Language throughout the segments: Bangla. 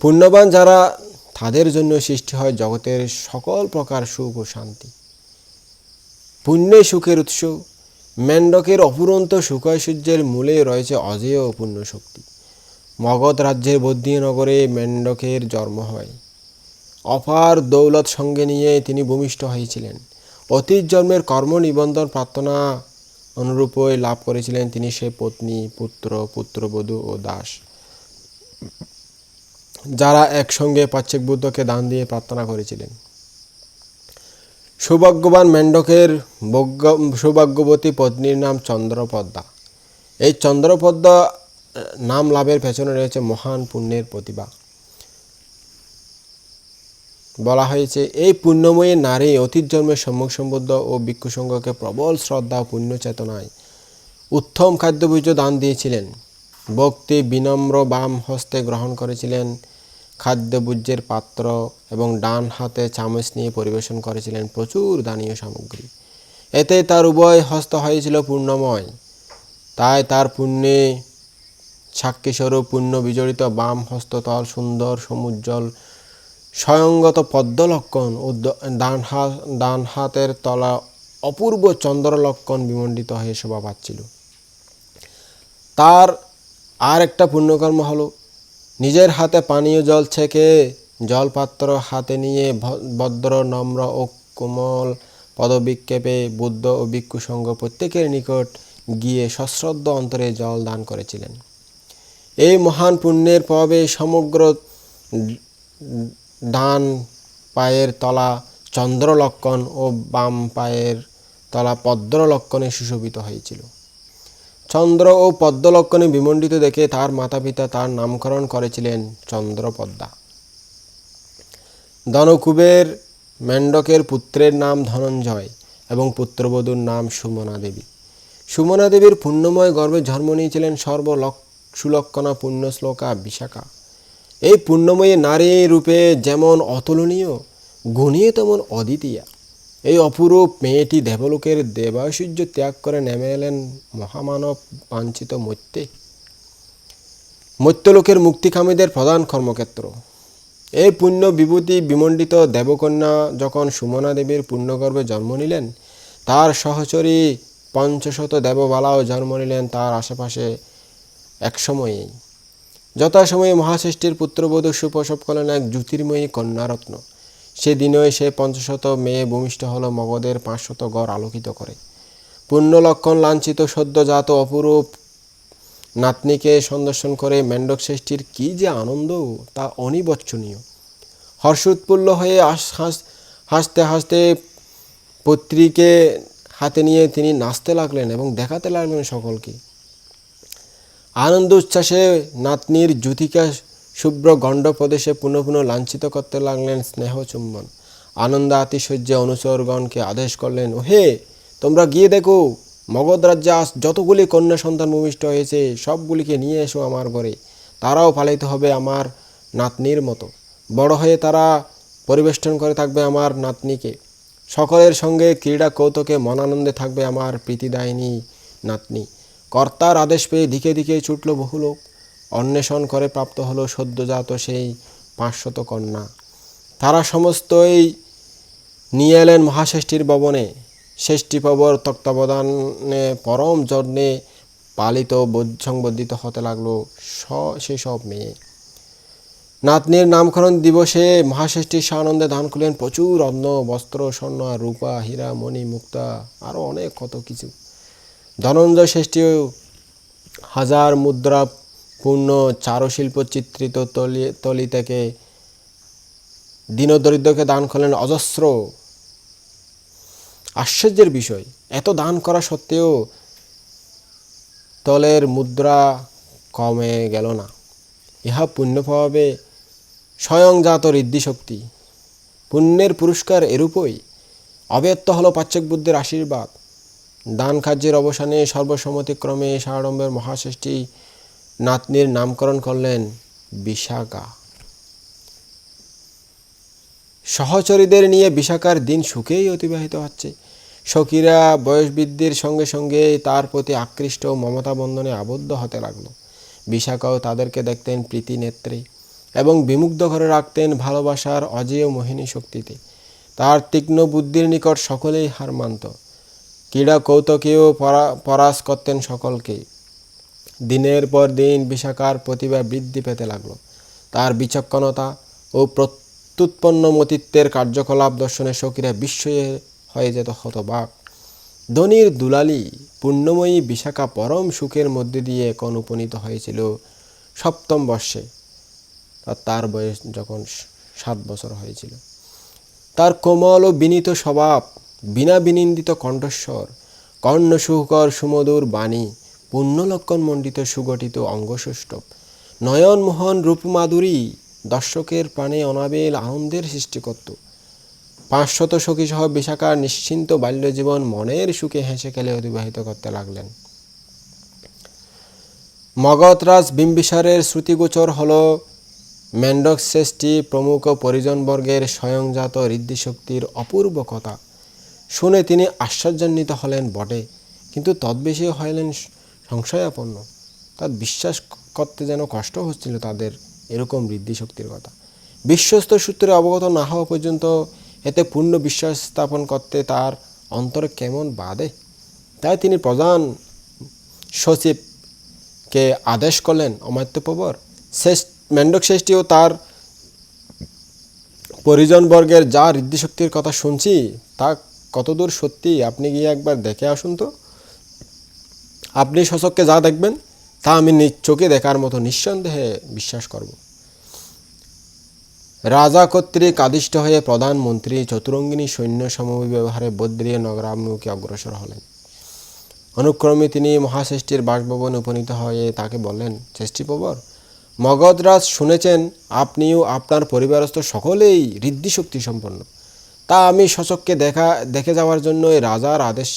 পুণ্যবান যারা, তাদের জন্য সৃষ্টি হয় জগতের সকল প্রকার সুখ ও শান্তি। পুণ্যে সুখের উৎস। মেন্ডকের অপুরন্ত সুখৈশ্বর্যের মূলে রয়েছে অজেয় পুণ্য শক্তি। মগধ রাজ্যের বদ্রীনগরে মেন্ডকের জন্ম হয়। অপার দৌলত সঙ্গে নিয়ে তিনি ভূমিষ্ঠ হয়েছিলেন। অতীত জন্মের কর্ম নিবন্ধন প্রার্থনা অনুরূপই লাভ করেছিলেন তিনি সে পত্নী, পুত্র, পুত্রবধূ ও দাস। যারা একসঙ্গে পাচ্ছেক বুদ্ধকে দান দিয়ে প্রার্থনা করেছিলেন। সৌভাগ্যবান মেন্ডকের সৌভাগ্যবতী পত্নীর নাম চন্দ্রপদ্মা। এই চন্দ্রপদ্মা নাম লাভের পেছনে রয়েছে মহান পুণ্যের প্রতিভা। বলা হয়েছে, এই পুণ্যময়ী নারী অতীত জন্মের সম্মুখ সম্বুদ্ধ ও ভিক্ষুসংঘকে প্রবল শ্রদ্ধা ও পুণ্য চেতনায় উত্তম খাদ্যবীজ দান দিয়েছিলেন। ভক্তি বিনম্র বাম হস্তে গ্রহণ করেছিলেন। খাদ্যবুজ্যের পাত্র এবং ডান হাতে চামচ নিয়ে পরিবেশন করেছিলেন প্রচুর দানীয় সামগ্রী। এতে তার উভয় হস্ত হয়েছিল পূর্ণময়। তাই তার পুণ্যে সাক্ষীস্বরূপ পুণ্য বিজড়িত বাম হস্ততল, সুন্দর সমুজ্জ্বল, স্বয়ংগত পদ্মলক্ষণ ও ডান হাত ডান হাতের তলা অপূর্ব চন্দ্রলক্ষণ বিমণ্ডিত হয়ে শোভা পাচ্ছিল। তার আর একটা পুণ্যকর্ম হলো নিজের হাতে পানীয় জল ছেঁকে জলপাত্র হাতে নিয়ে ভদ্র, নম্র ও কোমল পদবিক্ষেপে বুদ্ধ ও ভিক্ষু সংঘ প্রত্যেকের নিকট গিয়ে সশ্রদ্ধ অন্তরে জল দান করেছিলেন। এই মহান পুণ্যের প্রভাবে সমগ্র ডান পায়ের তলা চন্দ্রলক্ষণ ও বাম পায়ের তলা পদ্মলক্ষণে সুশোভিত হয়েছিল। চন্দ্র ও পদ্মলক্ষণে বিমণ্ডিত দেখে তার মাতা পিতা তার নামকরণ করেছিলেন চন্দ্রপদ্মা। ধনকুবের মেন্ডকের পুত্রের নাম ধনঞ্জয় এবং পুত্রবধূর নাম সুমনা দেবী সুমনা দেবীর পুণ্যময় গর্ভে জন্ম নিয়েছিলেন সর্বলক সুলক্ষণা পুণ্য শ্লোকা বিশাখা। এই পুণ্যময়ী নারী রূপে যেমন অতুলনীয়, গুণীয় তেমন অদ্বিতীয়া। এই অপরূপ মেয়েটি দেবলোকের দেবাসূর্য ত্যাগ করে নেমে এলেন মহামানব বাঞ্ছিত মৈত্যে। মৈত্যলোকের মুক্তিকামীদের প্রধান কর্মক্ষেত্র। এই পুণ্য বিভূতি বিমণ্ডিত দেবকন্যা যখন সুমনা দেবীর পুণ্যগর্ভে জন্ম নিলেন, তার সহচরী পঞ্চশত দেববালাও জন্ম নিলেন তার আশেপাশে একসময়েই। যথাসময়ে মহাসৃষ্টির পুত্রবধূ সুপ্রসব করলেন এক জ্যোতির্ময়ী কন্যারত্ন। সেদিনই সে পঞ্চশত মেয়ে ভূমিষ্ঠ হল মগধের পাঁচশত গড় আলোকিত করে। পুণ্যলক্ষণ লাঞ্ছিত সদ্যজাত অপরূপ নাতনিকে সন্দর্শন করে মেন্ডক শ্রেষ্ঠীর কী যে আনন্দ, তা অনিবচ্ছনীয়। হর্ষোৎফুল্ল হয়ে হাসতে হাসতে পত্রীকে হাতে নিয়ে তিনি নাচতে লাগলেন এবং দেখাতে লাগলেন সকলকে। আনন্দ উচ্ছ্বাসে নাতনির জ্যোতিকা শুভ্র গণ্ড প্রদেশে পুনঃ পুনঃ লাঞ্ছিত করতে লাগলেন স্নেহ চুম্বন। আনন্দ আতিশয্যে অনুচরগণকে আদেশ করলেন, ওহে, তোমরা গিয়ে দেখো, মগধ রাজ্যে আজ যতগুলি কন্যা সন্তান ভূমিষ্ঠ হয়েছে, সবগুলিকে নিয়ে এসো আমার ঘরে। তারাও পালিত হবে আমার নাতনির মতো। বড় হয়ে তারা পরিবেষ্টন করে থাকবে আমার নাতনিকে। সকলের সঙ্গে ক্রীড়া কৌতুকে মনানন্দে থাকবে আমার প্রীতিদায়িনী নাতনি। কর্তার আদেশ পেয়ে দিকে দিকে ছুটল বহু লোক। অন্বেষণ করে প্রাপ্ত হলো সদ্যজাত সেই পাঁচশত কন্যা। তারা সমস্তই নিয়ে এলেন মহাষষ্ঠীর ভবনে। ষষ্ঠী পবর তত্ত্বাবধানে পরম যত্নে পালিত সংবর্ধিত হতে লাগল স সেসব মেয়ে। নাতনির নামকরণ দিবসে মহাষষ্ঠীর সানন্দে দান করলেন প্রচুর অন্ন, বস্ত্র, স্বর্ণ, রূপা, হীরা, মণি, মুক্তা আরও অনেক কত কিছু। ধনঞ্জয় শ্রেষ্ঠীও হাজার মুদ্রা পূর্ণ চারুশিল্প চিত্রিত তলি তলি থেকে দীনদরিদ্রকে দান করলেন অজস্র। আশ্চর্যের বিষয়, এত দান করা সত্ত্বেও তলের মুদ্রা কমে গেল না। ইহা পুণ্য প্রভাবে স্বয়ংজাত ঋদ্ধিশক্তি। পুণ্যের পুরস্কার এরূপই। অব্যক্ত হল পাচ্যক বুদ্ধের আশীর্বাদ। দান কার্যের অবসানে সর্বসম্মতিক্রমে সাড়ম্বের মহাষষ্ঠী নাতনির নামকরণ করলেন বিশাখা। সহচরীদের নিয়ে বিশাখার দিন সুখেই অতিবাহিত হচ্ছে। সখীরা বয়স বৃদ্ধির সঙ্গে সঙ্গে তার প্রতি আকৃষ্ট মমতা বন্ধনে আবদ্ধ হতে লাগল। বিশাখাও তাদেরকে দেখতেন প্রীতি নেত্রে এবং বিমুগ্ধ করে রাখতেন ভালোবাসার অজেয় মোহিনী শক্তিতে। তার তীক্ষ্ণ বুদ্ধির নিকট সকলেই হার মানত। ক্রীড়া কৌতুকেও পরা- পরাস করতেন সকলকে দিনের পর দিন বিশাখার প্রতিভা বৃদ্ধি পেতে লাগল। তার বিচক্ষণতা ও প্রত্যুৎপন্ন মতিত্বের কার্যকলাপ দর্শনে সখীরা বিস্ময়ে হয়ে যেত হতবাক। ধনির দুলালি পুণ্যময়ী বিশাখা পরম সুখের মধ্যে দিয়ে এখন উপনীত হয়েছিল সপ্তম বর্ষে। তার বয়স যখন সাত বছর হয়েছিল। তার কোমল ও বিনীত স্বভাব, বিনা বিনিন্দিত কণ্ঠস্বর কর্ণ সুকর সুমধুর বাণী পুণ্যলক্ষণ মণ্ডিত সুগঠিত অঙ্গসুষ্টব নয়নমোহন রূপমাধুরী দর্শকের প্রাণে অনাবিল আনন্দের সৃষ্টি করত পাঁচশত সখী সহ বিশাখার নিশ্চিন্ত বাল্যজীবন মনের সুখে হেসে খেলে অতিবাহিত করতে লাগলেন। মগধরাজ বিম্বিসারের শ্রুতিগোচর হল মেন্ডক শ্রেষ্ঠী প্রমুখ পরিজনবর্গের স্বয়ংজাত ঋদ্ধিশক্তির অপূর্ব কথা। শুনে তিনি আশ্চর্যান্বিত হলেন বটে, কিন্তু তদ্বেশী হইলেন সংশয়াপন্ন। তার বিশ্বাস করতে যেন কষ্ট হচ্ছিল তাদের এরকম ঋদ্ধিশক্তির কথা। বিশ্বস্ত সূত্রে অবগত না হওয়া পর্যন্ত এতে পূর্ণ বিশ্বাস স্থাপন করতে তার অন্তরে কেমন বাধে? তাই তিনি প্রধান সচিবকে আদেশ করলেন অমাত্যপ্রবর শেষ, মেন্ডক শেষ্ঠীও তার পরিজনবর্গের যা ঋদ্ধিশক্তির কথা শুনছি, তা কতদূর সত্যি? আপনি গিয়ে একবার দেখে আসুন তো। আপনি শশককে যা দেখবেন, তা আমি নিজ চোখে দেখার মতো নিঃসন্দেহে বিশ্বাস করব। রাজা কর্তৃক আদিষ্ট হয়ে প্রধানমন্ত্রী চতুরঙ্গিনী সৈন্য সমব্যবহারে বদ্রীয় নগরাভিমুখে অগ্রসর হলেন। অনুক্রমে তিনি মহাশ্রেষ্ঠীর বাসভবনে উপনীত হয়ে তাকে বললেন শ্রেষ্ঠীপ্রবর মগধরাজ শুনেছেন আপনিও আপনার পরিবারস্থ সকলেই ঋদ্ধিশক্তি সম্পন্ন। তা আমি শশককে দেখা, দেখে যাওয়ার জন্য রাজার আদেশ,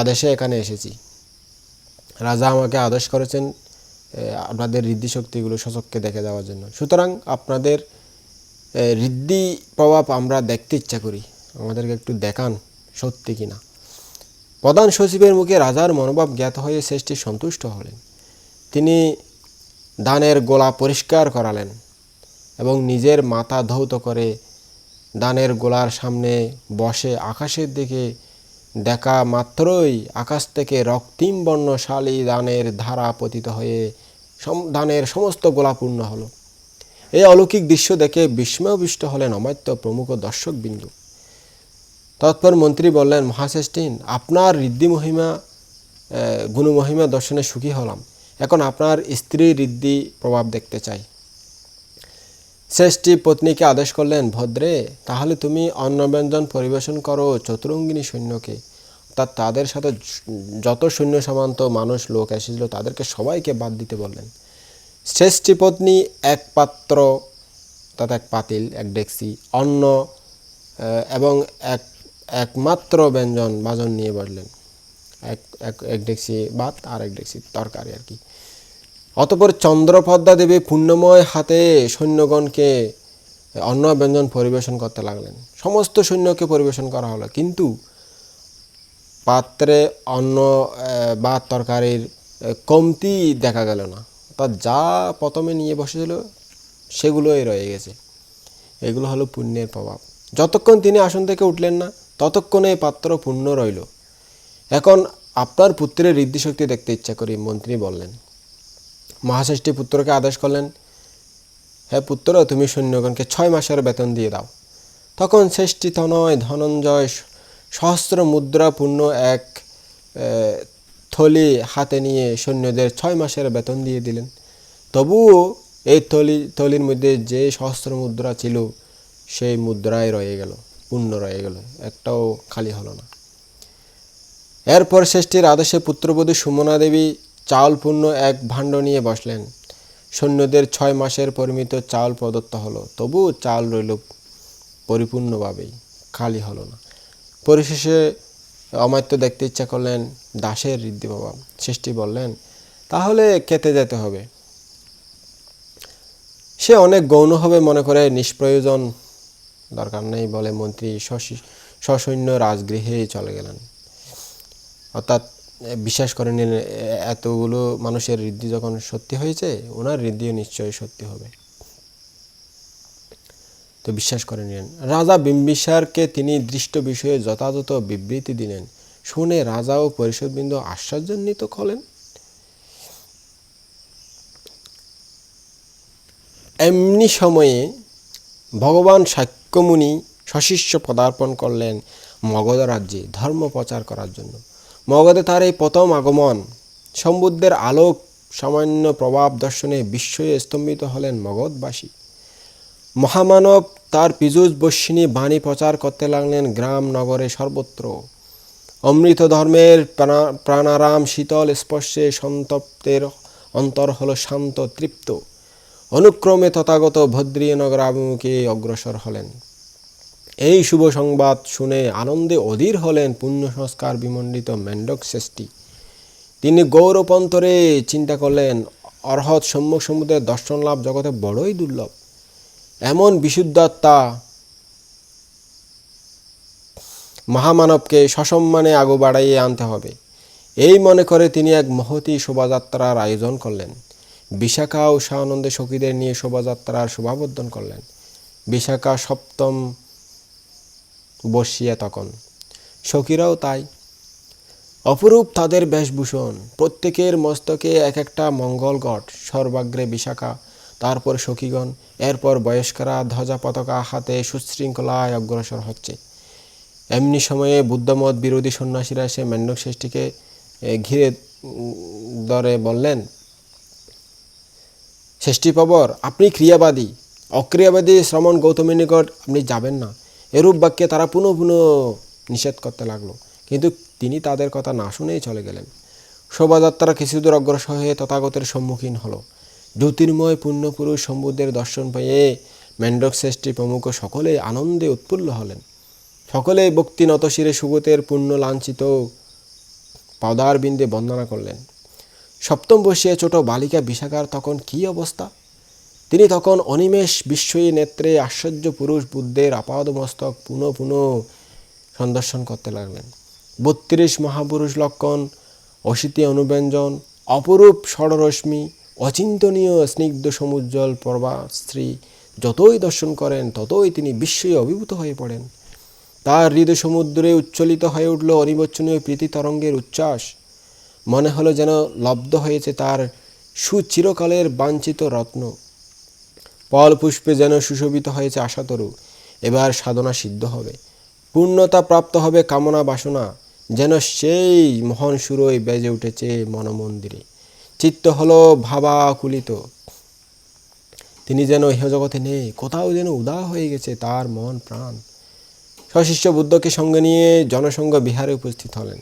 আদেশে এখানে এসেছি। রাজা আমাকে আদেশ করেছেন আপনাদের ঋদ্ধি শক্তিগুলো শশককে দেখে যাওয়ার জন্য। সুতরাং আপনাদের ঋদ্ধি প্রভাব আমরা দেখতে ইচ্ছা করি। আমাদেরকে একটু দেখান সত্যি কিনা। প্রধান সচিবের মুখে রাজার মনোভাব জ্ঞাত হয়ে শ্রেষ্ঠী সন্তুষ্ট হলেন। তিনি দানের গোলা পরিষ্কার করালেন এবং নিজের মাথা ধৌত করে দানের গোলার সামনে বসে আকাশের দিকে দেখা মাত্রই আকাশ থেকে রক্তিম বর্ণশালী দানের ধারা পতিত হয়ে দানের সমস্ত গোলাপূর্ণ হলো। এই অলৌকিক দৃশ্য দেখে বিস্ময়বিষ্ট হলেন অমাত্য প্রমুখ দর্শকবিন্দু। তৎপর মন্ত্রী বললেন, মহাশ্রেষ্ঠীন, আপনার ঋদ্ধি মহিমা গুণমহিমা দর্শনে সুখী হলাম। এখন আপনার স্ত্রীর ঋদ্ধি প্রভাব দেখতে চাই। শ্রেষ্ঠী পত্নীকে আদেশ করলেন, ভদ্রে, তাহলে তুমি অন্নব্যঞ্জন পরিবেশন করো চতুরঙ্গিনী সৈন্যকে। অর্থাৎ তাদের সাথে যত সৈন্য সামান্ত মানুষ লোক এসেছিল, তাদেরকে সবাইকে বাদ দিতে বললেন। শ্রেষ্ঠী পত্নী এক পাত্র অর্থাৎ এক পাতিল, এক ডেক্সি, অন্ন এবং এক একমাত্র ব্যঞ্জন বাজন নিয়ে বসলেন। এক এক এক ডেক্সি ভাত আর এক ডেক্সি তরকারি আর কি। অতপর চন্দ্রপদ্মা দেবী পুণ্যময় হাতে সৈন্যগণকে অন্ন ব্যঞ্জন পরিবেশন করতে লাগলেন। সমস্ত সৈন্যকে পরিবেশন করা হলো। কিন্তু পাত্রে অন্ন বা তরকারির কমতি দেখা গেল না। অর্থাৎ যা প্রথমে নিয়ে বসেছিল, সেগুলোই রয়ে গেছে। এগুলো হলো পুণ্যের প্রভাব। যতক্ষণ তিনি আসন থেকে উঠলেন না, ততক্ষণে পাত্র পূর্ণ রইল। এখন আপনার পুত্রের ঋদ্ধিশক্তি দেখতে ইচ্ছা করি, মন্ত্রী বললেন। মহাশ্রেষ্ঠী পুত্রকে আদেশ করলেন হ্যাঁ পুত্র, তুমি সৈন্যগণকে ছয় মাসের বেতন দিয়ে দাও। তখন শ্রেষ্ঠী তনয় ধনঞ্জয় সহস্র মুদ্রাপূর্ণ এক থলি হাতে নিয়ে সৈন্যদের ছয় মাসের বেতন দিয়ে দিলেন। তবুও এই থলি, থলির মধ্যে যে সহস্র মুদ্রা ছিল, সেই মুদ্রায় রয়ে গেল, পূর্ণ রয়ে গেল, একটাও খালি হলো না। এরপর শ্রেষ্ঠীর আদেশে পুত্রবধূ সুমনা দেবী চাউলপূর্ণ এক ভাণ্ড নিয়ে বসলেন। সৈন্যদের ছয় মাসের পরিমিত চাউল প্রদত্ত হলো। তবু চাল রইল পরিপূর্ণভাবেই, খালি হলো না। পরিশেষে অমাত্য দেখতে ইচ্ছা করলেন দাসের ঋদ্ধি বাবা শেষ্ঠী বললেন, তাহলে খেতে যেতে হবে। সে অনেক গৌণভাবে মনে করে নিষ্প্রয়োজন দরকার নেই বলে মন্ত্রী সসৈন্য রাজগৃহে চলে গেলেন। অর্থাৎ বিশ্বাস করে নিলেন এতগুলো মানুষের ঋদ্ধি যখন সত্যি হয়েছে, ওনার ঋদ্ধিও নিশ্চয়ই সত্যি হবে। তো বিশ্বাস করে নিলেন রাজা বিম্বিসারকে তিনি দৃষ্ট বিষয়ে যথাযথ বিবৃতি দিলেন। শুনে রাজা ও পরিষদবৃন্দ আশ্চর্যান্বিত হলেন। এমনি সময়ে ভগবান সাক্ষ্যমুনি সশিষ্য পদার্পণ করলেন মগধ রাজ্যে ধর্ম প্রচার করার জন্য। মগধে তার এই প্রথম আগমন। সম্বুদ্ধের আলোক সামান্য প্রভাব দর্শনে বিস্ময়ে স্তম্ভিত হলেন মগধবাসী। মহামানব তার পীযুষ বস্বিনী বাণী প্রচার করতে লাগলেন গ্রাম নগরে সর্বত্র। অমৃত ধর্মের প্রাণা- প্রাণারাম শীতল স্পর্শে সন্তপ্তের অন্তর হল শান্ত তৃপ্ত। অনুক্রমে তথাগত ভদ্রীয় নগরাভিমুখে অগ্রসর হলেন। এই শুভ সংবাদ শুনে আনন্দে অধীর হলেন পুণ্য সংস্কার বিমণ্ডিত মেন্ডক শ্রেষ্ঠী। তিনি গৌরপন্তরে চিন্তা করলেন, অর্হৎ সম্মুখ সমুদ্রের দর্শন লাভ জগতে বড়ই দুর্লভ। এমন বিশুদ্ধাত্মা মহামানবকে সসম্মানে আগু বাড়াইয়ে আনতে হবে। এই মনে করে তিনি এক মহতী শোভাযাত্রার আয়োজন করলেন। বিশাখা ও আনন্দে সখীদের নিয়ে শোভাযাত্রার শোভাবর্ধন করলেন। বিশাখা সপ্তম বর্ষিয়া তখন। সখীরাও তাই। অপরূপ তাদের বেশভূষণ। প্রত্যেকের মস্তকে এক একটা মঙ্গলগট সর্বাগ্রে বিশাখা। তারপর সখীগণ এরপর বয়স্করা ধ্বজা পতাকা হাতে সুশৃঙ্খলায় অগ্রসর হচ্ছে। এমনি সময়ে বুদ্ধমত বিরোধী সন্ন্যাসীরা এসে মেন্ডক শেষ্ঠীকে এ, ঘিরে দরে বললেন ষষ্ঠীপবর আপনি ক্রিয়াবাদী। অক্রিয়াবাদী শ্রমণ গৌতমী নিকট আপনি যাবেন না। এরূপ বাক্যে তারা পুনঃ পুনঃ নিষেধ করতে লাগল। কিন্তু তিনি তাদের কথা না শুনেই চলে গেলেন। শোভাযাত্রা কিছুদূর অগ্রসর হয়ে তথাগতের সম্মুখীন হলো। জ্যোতির্ময় পুণ্যপুরুষ সম্বুদ্ধের দর্শন পেয়ে মেন্ডক শ্রেষ্ঠী প্রমুখ সকলে আনন্দে উৎফুল্ল হলেন। সকলে ভক্তি নতশিরে সুগতের পুণ্য লাঞ্ছিত পদার বিন্দে বন্দনা করলেন। সপ্তম বর্ষীয় ছোট বালিকা বিশাখার তখন কী অবস্থা? তিনি তখন অনিমেষ বিস্ময়ী নেত্রে আশ্চর্য পুরুষ বুদ্ধের আপাদমস্তক পুনঃ পুনঃ সন্দর্শন করতে লাগলেন। বত্রিশ মহাপুরুষ লক্ষণ অশীতি অনুব্যঞ্জন, অপরূপ ষড়রশ্মি, অচিন্তনীয় স্নিগ্ধ সমুজ্জ্বল প্রভাশ্রী যতই দর্শন করেন, ততই তিনি বিস্ময়ে অভিভূত হয়ে পড়েন। তার হৃদয় সমুদ্রে উচ্চলিত হয়ে উঠল অনিবচ্ছনীয় প্রীতি তরঙ্গের উচ্ছ্বাস। মনে হলো যেন লব্ধ হয়েছে তার সুচিরকালের বাঞ্ছিত রত্ন। ফল পুষ্পে যেন সুশোভিত হয়েছে আশাতরু, এবার সাধনা সিদ্ধ হবে। পূর্ণতা প্রাপ্ত হবে কামনা বাসনা, যেন সেই মহান সুরই বেজে উঠেছে মনমন্দিরে। চিত্ত হলো ভাবাকুলিত। তিনি যেন ইহজগতে নেই, কোথাও যেন উদা হয়ে গেছে তার মন প্রাণ। সশিষ্য বুদ্ধকে সঙ্গে নিয়ে জনসংঘ বিহারে উপস্থিত হলেন।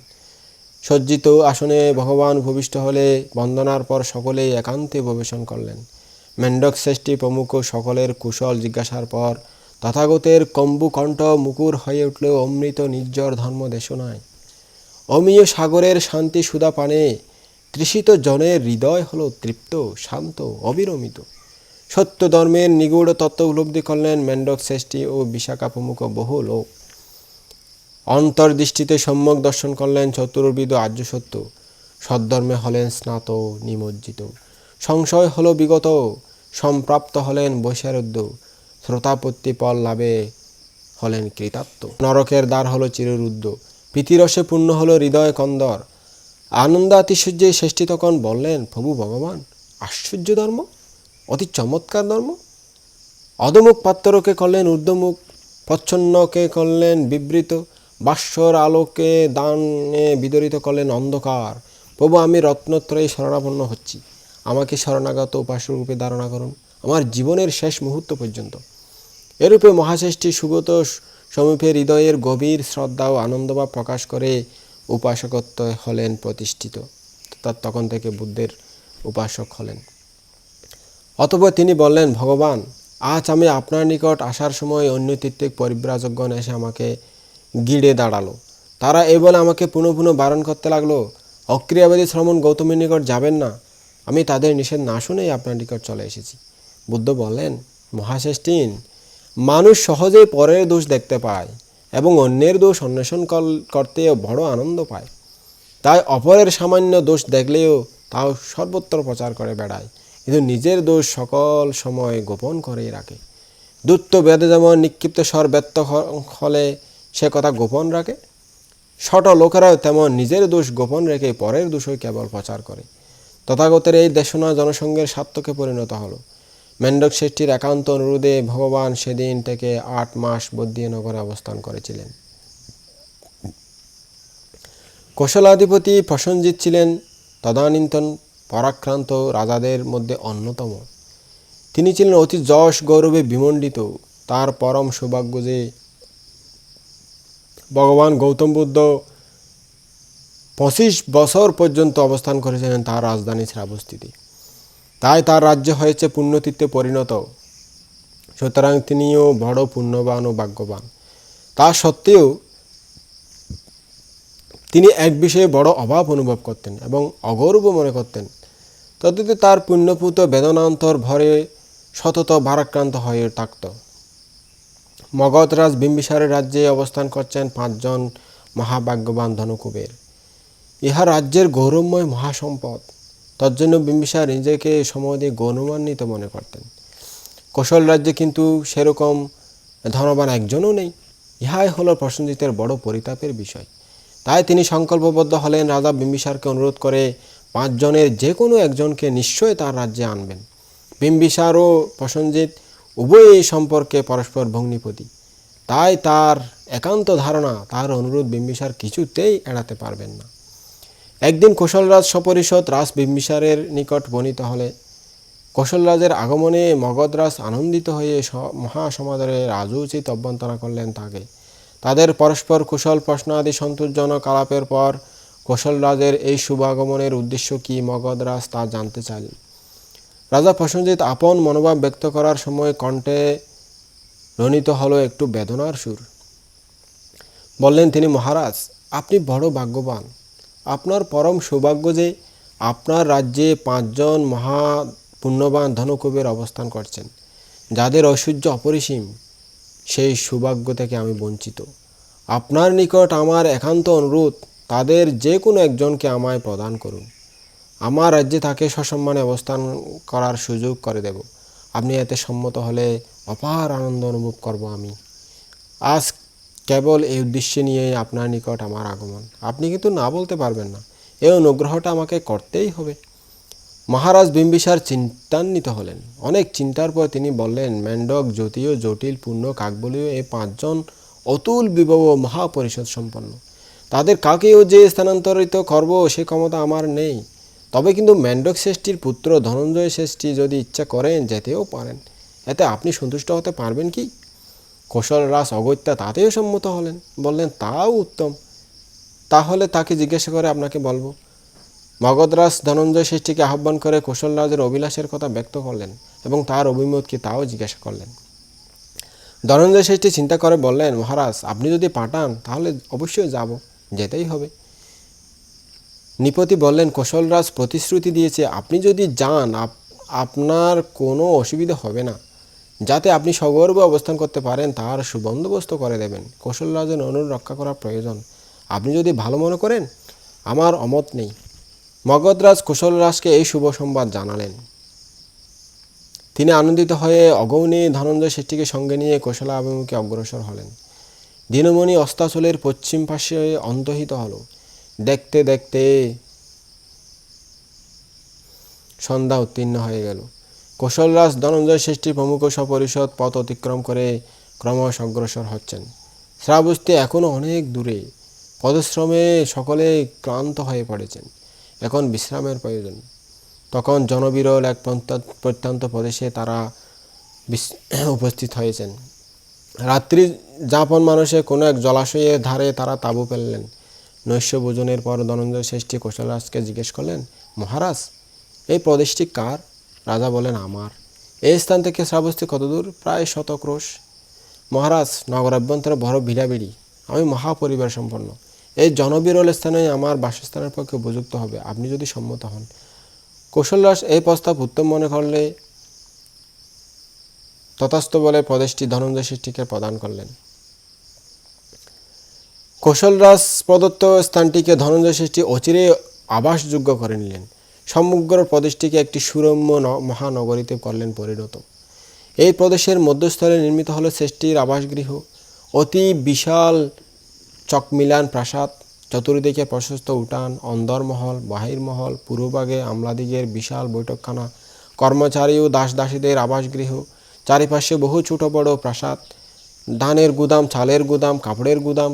সজ্জিত আসনে ভগবান ভূমিষ্ঠ হলে বন্দনার পর সকলেই একান্তে প্রবেশন করলেন। মেন্ডক শ্রেষ্ঠী প্রমুখ সকলের কুশল জিজ্ঞাসার পর তথাগতের কম্বুকণ্ঠ মুকুর হয়ে উঠল অমৃত নির্জর ধর্ম দেশনায়। অমীয় সাগরের শান্তি সুদা পানে তৃষিত জনের হৃদয় হল তৃপ্ত, শান্ত, অবিরমিত। সত্য ধর্মের নিগূঢ় তত্ত্ব উপলব্ধি করলেন মেন্ডক শ্রেষ্ঠী ও বিশাখা প্রমুখ বহু লোক। অন্তর্দৃষ্টিতে সম্যক দর্শন করলেন চতুর্বিদ আর্য সত্য সদ্ধর্মে হলেন স্নাত নিমজ্জিত। সংশয় হলো বিগত, সম্প্রাপ্ত হলেন বৈশারুদ্ধ। শ্রোতাপত্তি পল লাভে হলেন কৃতাত্ম নরকের দ্বার হলো চিররুদ্ধ। প্রীতিরসে পূর্ণ হলো হৃদয় কন্দর। আনন্দ আতিশয্যে ষষ্ঠী তখন বললেন প্রভু ভগবান? আশ্চর্য ধর্ম? অতি চমৎকার ধর্ম? অধমুখ পাত্রকে করলেন ঊর্ধ্বমুখ, প্রচ্ছন্নকে করলেন বিবৃত বাস্যর আলোকে দানে বিদরিত করলেন অন্ধকার। প্রভু আমি রত্নত্রয়ে শরণাপন্ন হচ্ছি। আমাকে শরণাগত উপাস্য রূপে ধারণা করুন। আমার জীবনের শেষ মুহূর্ত পর্যন্ত। এরূপে মহাশ্রেষ্ঠী সুগত সমীপে হৃদয়ের গভীর শ্রদ্ধা ও আনন্দভাব প্রকাশ করে উপাসকত্ব হলেন প্রতিষ্ঠিত। তার তখন থেকে বুদ্ধের উপাসক হলেন। অতঃপর তিনি বললেন, ভগবান, আজ আমি আপনার নিকট আসার সময় অন্য তীর্থিক পরিব্রাজকগণ এসে আমাকে গিড়ে দাঁড়াল। তারা এই বলে আমাকে পুনঃ পুনঃ বারণ করতে লাগল। অক্রিয়াবাদী শ্রমণ গৌতমের নিকট যাবেন না। আমি তাদের নিষেধ না শুনেই আপনার নিকট চলে এসেছি। বুদ্ধ বললেন, মহাশ্রেষ্ঠীন, মানুষ সহজেই পরের দোষ দেখতে পায় এবং অন্যের দোষ অন্বেষণ করতেও বড় আনন্দ পায়। তাই অপরের সামান্য দোষ দেখলেও তাও সর্বত্র প্রচার করে বেড়ায়। কিন্তু নিজের দোষ সকল সময় গোপন করেই রাখে। দূত্ত বেদে যেমন নিক্ষিপ্ত স্বর হ- হলে সে কথা গোপন রাখে। শট লোকেরাও তেমন নিজের দোষ গোপন রেখে পরের দোষই কেবল প্রচার করে। তথাগতের এই দেশনা জনসংঘের স্বার্থকে পরিণত হলো। মেন্ডক শেষ্ঠীর একান্ত অনুরোধে ভগবান সেদিন থেকে আট মাস বদ্রীনগরে অবস্থান করেছিলেন। কৌশলাধিপতি প্রসঞ্জিৎ ছিলেন তদানীন্তন পরাক্রান্ত রাজাদের মধ্যে অন্যতম। তিনি ছিলেন অতি যশ গৌরবে বিমণ্ডিত। তার পরম সৌভাগ্য যে ভগবান গৌতম বুদ্ধ পঁচিশ বছর পর্যন্ত অবস্থান করেছিলেন তার রাজধানী শ্রাবস্তিতে। তাই তার রাজ্য হয়েছে পুণ্যতীর্থে পরিণত। সুতরাং তিনিও বড় পুণ্যবান ও ভাগ্যবান। তা সত্ত্বেও তিনি এক বিষয়ে বড় অভাব অনুভব করতেন এবং অগৌরব মনে করতেন। তদ্যুতি তার পুণ্যপুত বেদনান্তর ভরে সতত ভারাক্রান্ত হয়ে থাকত। মগধরাজ বিম্বিসারের রাজ্যে অবস্থান করছেন পাঁচজন মহাভাগ্যবান ধনকুবের। ইহা রাজ্যের গৌরবময় মহাসম্পদ। তজ্জন্য বিম্বিসার নিজেকে সময় দিয়ে গৌরবান্বিত মনে করতেন। কৌশল রাজ্যে কিন্তু সেরকম ধনবান একজনও নেই। ইহাই হলো প্রসেনজিতের বড় পরিতাপের বিষয়। তাই তিনি সংকল্পবদ্ধ হলেন রাজা বিম্বিসারকে অনুরোধ করে পাঁচজনের যে কোনো একজনকে নিশ্চয় তার রাজ্যে আনবেন। বিম্বিসার ও প্রসেনজিৎ উভয়ই সম্পর্কে পরস্পর ভগ্নিপতি। তাই তার একান্ত ধারণা, তার অনুরোধ বিম্বিসার কিছুতেই এড়াতে পারবেন না। একদিন কৌশলরাজ সপরিষদ রাজ বিম্বিসারের নিকট বনিত হলে, কৌশলরাজের আগমনে মগধরাজ আনন্দিত হয়ে মহাসমাদরে রাজোচিত অভ্যন্তরা করলেন তাকে। তাদের পরস্পর কুশল প্রশ্ন আদি সন্তোষজনক আলাপের পর কৌশলরাজের এই শুভাগমনের উদ্দেশ্য কি মগধরাজ তা জানতে চাইলেন রাজা প্রসেনজিৎ আপন মনোভাব ব্যক্ত করার সময় কণ্ঠে রণিত হলো একটু বেদনার সুর। বললেন, তিনি মহারাজ, আপনি বড় ভাগ্যবান। আপনার পরম সৌভাগ্য যে আপনার রাজ্যে পাঁচজন মহা পুণ্যবান ধনকুবের অবস্থান করছেন। যাদের ঐশ্বর্য অপরিসীম, সেই সৌভাগ্য থেকে আমি বঞ্চিত। আপনার নিকট আমার একান্ত অনুরোধ, তাদের যে কোনো একজনকে আমায় প্রদান করুন। আমার রাজ্যে তাকে সসম্মানে অবস্থান করার সুযোগ করে দেব। আপনি এতে সম্মত হলে অপার আনন্দ অনুভব করব আমি। আজ কেবল এই উদ্দেশ্যে নিয়ে আপনার নিকট আমার আগমন। আপনি কিন্তু না বলতে পারবেন না। এই অনুগ্রহটা আমাকে করতেই হবে। মহারাজ বিম্বিসার চিন্তান্বিত হলেন। অনেক চিন্তার পর তিনি বললেন মেন্ডক জ্যোতিও, জটিল, পূর্ণ, কাকবলীয় এই পাঁচজন অতুল, বিভব মহাপরিষদ সম্পন্ন। তাদের কাকেও যে স্থানান্তরিত করব, সে ক্ষমতা আমার নেই। তবে কিন্তু মেন্ডক শ্রেষ্ঠীর পুত্র ধনঞ্জয় শ্রেষ্ঠী যদি ইচ্ছা করেন, যেতেও পারেন। এতে আপনি সন্তুষ্ট হতে পারবেন কি? কৌশল রাস অগত্যা তাতেও সম্মত হলেন। বললেন, তাও উত্তম। তাহলে তাকে জিজ্ঞাসা করে আপনাকে বলব। মগধরাজ ধনঞ্জয় শ্রেষ্ঠীকে আহ্বান করে কৌশলরাজের অভিলাষের কথা ব্যক্ত করলেন এবং তার অভিমত কি তাও জিজ্ঞাসা করলেন। ধনঞ্জয় শ্রেষ্ঠী চিন্তা করে বললেন, মহারাজ, আপনি যদি পাঠান, তাহলে অবশ্যই যাব। যেতেই হবে। নিপতি বললেন কৌশলরাজ প্রতিশ্রুতি দিয়েছে। আপনি যদি যান, আপ- আপনার কোনো অসুবিধা হবে না। যাতে আপনি সগর্বে অবস্থান করতে পারেন, তার সুবন্দোবস্ত করে দেবেন। কৌশলরাজের অনুরোধ রক্ষা করা প্রয়োজন। আপনি যদি ভালো মনে করেন, আমার অমত নেই। মগধরাজ কুশলরাজকে এই শুভ সংবাদ জানালেন। তিনি আনন্দিত হয়ে অগৌনী ধনঞ্জয় শেট্টিকে সঙ্গে নিয়ে কোশলা অভিমুখে অগ্রসর হলেন। দিনমণি অস্তাচলের পশ্চিম পাশে অন্তহিত হলো। দেখতে দেখতে সন্ধ্যা উত্তীর্ণ হয়ে গেল। কৌশলরাজ ধনঞ্জয় শেষ্ঠী প্রমুখ সপরিষদ পথ অতিক্রম করে ক্রমশ অগ্রসর হচ্ছেন। শ্রাবস্তি এখনও অনেক দূরে। পদশ্রমে সকলে ক্লান্ত হয়ে পড়েছেন। এখন বিশ্রামের প্রয়োজন। তখন জনবিরল এক প্রত্যন্ত- প্রদেশে তারা উপস্থিত হয়েছেন। রাত্রি যাপন মানুষে কোনো এক জলাশয়ের ধারে তারা তাঁবু ফেললেন নৈশ ভোজনের পর ধনঞ্জয় শ্রেষ্ঠী কৌশলরাজকে জিজ্ঞেস করলেন, মহারাজ, এই প্রদেশটি কার? রাজা বলেন, আমার। এই স্থান থেকে শ্রাবস্তি কতদূর? প্রায় শতক্রোশ মহারাজ নগর অভ্যন্তরে বড় ভিড়াভিড়ি। আমি মহাপরিবার সম্পন্ন। এই জনবিরল স্থানে আমার বাসস্থানের পক্ষে উপযুক্ত হবে। আপনি যদি সম্মত হন। কৌশলরাজ এই প্রস্তাব উত্তম মনে করলে তথাস্থ বলে প্রদেশটি ধনঞ্জয় সৃষ্টিকে প্রদান করলেন। কৌশলরাজ প্রদত্ত স্থানটিকে ধনঞ্জয় সৃষ্টি অচিরে আবাসযোগ্য করে নিলেন। সমগ্র প্রদেশটিকে একটি সুরম্য মহানগরীতে করলেন পরিণত। এই প্রদেশের মধ্যস্থলে নির্মিত হলো শ্রেষ্ঠীর আবাসগৃহ, অতি বিশাল চকমিলান প্রাসাদ, চতুর্দিকে প্রশস্ত উঠান অন্দরমহল বাহিরমহল পূর্বভাগে আমলাদিগের বিশাল বৈঠকখানা, কর্মচারী ও দাস দাসীদের আবাসগৃহ, চারিপাশে বহু ছোট বড় প্রাসাদ, ধানের গুদাম, চালের গুদাম, কাপড়ের গুদাম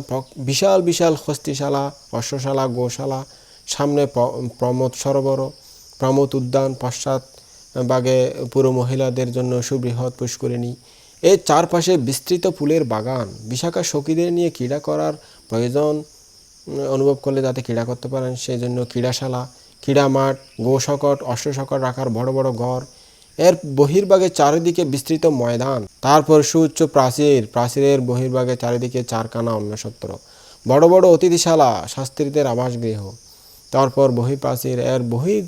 বিশাল বিশাল হস্তিশালা, অশ্বশালা, গোশালা, সামনে প্রমোদ সরোবর প্রমোদ উদ্যান পশ্চাৎ বাগে পুরো মহিলাদের জন্য সুবৃহৎ পুষ্করিণী। এর চারপাশে বিস্তৃত ফুলের বাগান। বিশাখা সখীদের নিয়ে ক্রীড়া করার প্রয়োজন অনুভব করলে যাতে ক্রীড়া করতে পারেন। সেই জন্য ক্রীড়াশালা ক্রীড়া মাঠ গোশকট অশ্বশকট রাখার বড় বড় ঘর। এর বহির্ভাগে চারিদিকে বিস্তৃত ময়দান। তারপর সুউচ্চ প্রাচীর। প্রাচীরের বহির্ভাগে চারিদিকে চারখানা অন্নসত্র। বড় বড় অতিথিশালা, শাস্ত্রীদের আবাসগৃহ। তারপর বহিঃপ্রাচীর। এর বহির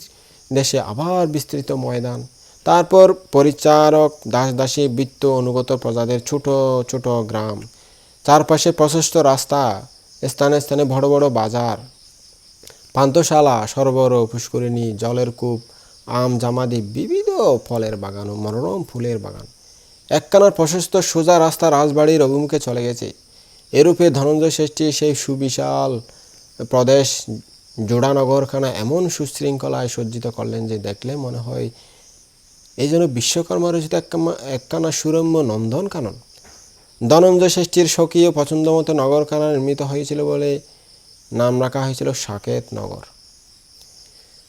দেশে আবার বিস্তৃত ময়দান। তারপর পরিচারক দাস দাসী বৃত্ত অনুগত প্রজাদের ছোট ছোট গ্রাম। চারপাশে প্রশস্ত রাস্তা, স্থানে স্থানে বড় বড় বাজার। পান্তশালা সরোবর, পুষ্করিণী, জলের কূপ, আম জামাদি বিবিধ ফলের বাগান ও মনোরম ফুলের বাগান। একখানার প্রশস্ত সোজা রাস্তা রাজবাড়ির অভিমুখে চলে গেছে। এরূপে ধনঞ্জয় ষষ্ঠী সেই সুবিশাল প্রদেশ জোড়ানগরখানা এমন সুশৃঙ্খলায় সজ্জিত করলেন যে দেখলে মনে হয় এই যেন বিশ্বকর্মা রচিত একখানা সুরম্য নন্দন কানন। ধনঞ্জয় ষষ্ঠীর স্বকীয় পছন্দমতো নগরখানা নির্মিত হয়েছিল বলে নাম রাখা হয়েছিল সাকেত নগর।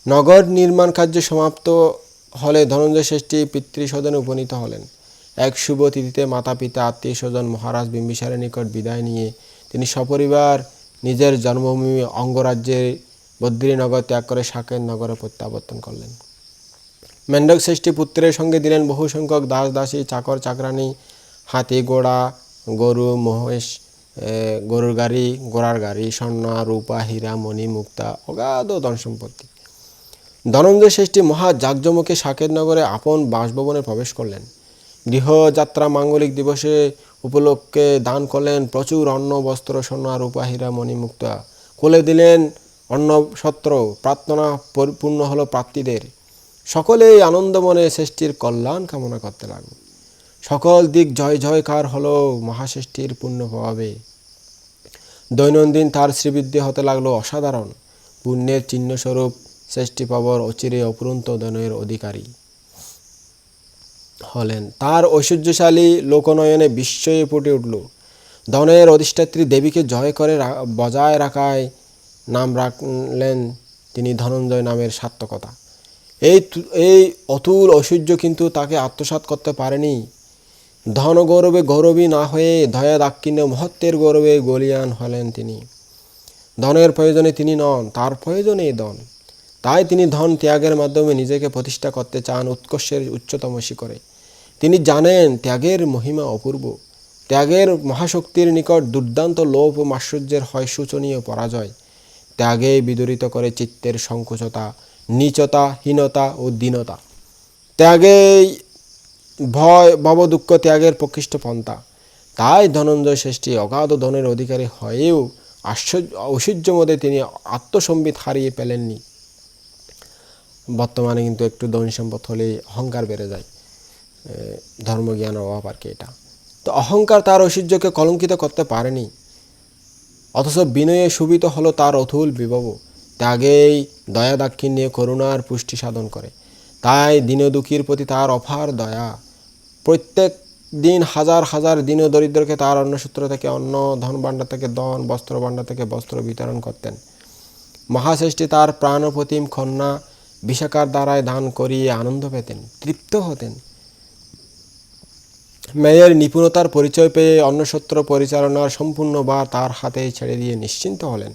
নগর নির্মাণ কার্য সমাপ্ত হলে ধনঞ্জয় ষষ্ঠী পিতৃসদনে উপনীত হলেন। এক শুভ তিথিতে মাতা পিতা আত্মীয় স্বজন মহারাজ, বিম্বিসারের নিকট বিদায় নিয়ে তিনি সপরিবার নিজের জন্মভূমি অঙ্গরাজ্যের বদ্রীনগর ত্যাগ করে সাকেত নগরে প্রত্যাবর্তন করলেন। মেন্ডক ষষ্ঠী পুত্রের সঙ্গে দিলেন বহু সংখ্যক দাস দাসী, চাকর চাকরানি, হাতি, ঘোড়া, গরু, মহেশ গরুর গাড়ি, ঘোড়ার গাড়ি, স্বর্ণ, রূপা, হীরা, মণি, মুক্তা, অগাধ ধন সম্পত্তি ধনঞ্জয় ষষ্ঠী মহা জাঁকজমকে সাকেত নগরে আপন বাসভবনে প্রবেশ করলেন। গৃহযাত্রা মাঙ্গলিক দিবসে উপলক্ষে দান করলেন প্রচুর অন্ন, বস্ত্র, স্বর্ণ, রূপা, হীরা, মণি, মুক্তা। কোলে দিলেন অন্ন সত্র প্রার্থনা পরিপূর্ণ হলো প্রাপ্তিদের। সকলেই আনন্দমনে ষষ্ঠীর কল্যাণ কামনা করতে লাগল। সকল দিক জয় জয়কার হলো মহাষষ্ঠীর পূর্ণ প্রভাবে। দৈনন্দিন তার শ্রীবৃদ্ধি হতে লাগল অসাধারণ। পুণ্যের চিহ্নস্বরূপ ষষ্ঠী পাবর অচিরে অপুরন্ত ধনের অধিকারী হলেন। তার ঐশ্বর্যশালী লোকনয়নে বিস্ময়ে ফুটে উঠল। ধনের অধিষ্ঠাত্রী দেবীকে জয় করে বজায় রাখায় নাম রাখলেন তিনি ধনঞ্জয় নামের সার্থকতা। এই এই অতুল ঐশ্বর্য কিন্তু তাকে আত্মসাৎ করতে পারেনি। ধন গৌরবে গৌরবী না হয়ে দয়া দাক্ষিণ্য মহত্বের গৌরবে গলিয়ান হলেন তিনি। ধনের প্রয়োজনে তিনি নন, তার প্রয়োজনেই ধন। তাই তিনি ধন ত্যাগের মাধ্যমে নিজেকে প্রতিষ্ঠা করতে চান উৎকর্ষের উচ্চতম শিখরে। তিনি জানেন ত্যাগের মহিমা অপূর্ব। ত্যাগের মহাশক্তির নিকট দুর্দান্ত লোভ ও মাশ্চর্যের হয় শোচনীয় পরাজয়। ত্যাগে বিদরিত করে চিত্তের সংকুচতা, নীচতা, হীনতা ও দীনতা। ত্যাগেই ভয় দুঃখ ত্যাগের প্রকৃষ্ট পন্থা। তাই ধনঞ্জয় ষষ্ঠী অগাধ ধনের অধিকারী হয়েও আশ্চর্য, ঐশ্বর্য মধ্যে তিনি আত্মসম্বিত হারিয়ে পেলেননি। বর্তমানে কিন্তু একটু ধন সম্পদ হলেই অহংকার বেড়ে যায়। ধর্মজ্ঞানের অভাব আর কি এটা। তো অহংকার তার ঐশ্বর্যকে কলঙ্কিত করতে পারেনি। অথচ বিনয়ে সুবিত হলো তার অথুল বিভব ত্যাগেই দয়া দাক্ষিণ্যে করুণার পুষ্টি সাধন করে। তাই দীনদুঃখীর প্রতি তার অফার দয়া। প্রত্যেক দিন হাজার হাজার দীন দরিদ্রকে তার অন্নসূত্র থেকে অন্ন ধন ভাণ্ডার থেকে ধন বস্ত্র ভাণ্ডার থেকে বস্ত্র বিতরণ করতেন। মহাশ্রেষ্ঠী তার প্রাণপ্রতিম কন্যা বিশাখার দ্বারায় দান করিয়ে আনন্দ পেতেন, তৃপ্ত হতেন। মেয়ের নিপুণতার পরিচয় পেয়ে অন্নসত্র পরিচালনার সম্পূর্ণ বা তার হাতে ছেড়ে দিয়ে নিশ্চিন্ত হলেন।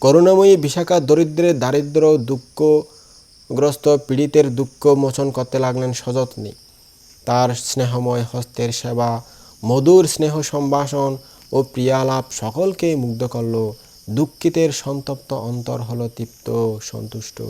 করুণাময়ী বিশাখা দরিদ্রের দারিদ্র দুঃখগ্রস্ত পীড়িতের দুঃখ মোচন করতে লাগলেন সযত্নে। তার স্নেহময় হস্তের সেবা, মধুর স্নেহ সম্ভাষণ ও প্রিয়ালাপ সকলকে মুগ্ধ করল। দুঃখিতের সন্তপ্ত অন্তর হল তৃপ্ত, সন্তুষ্ট।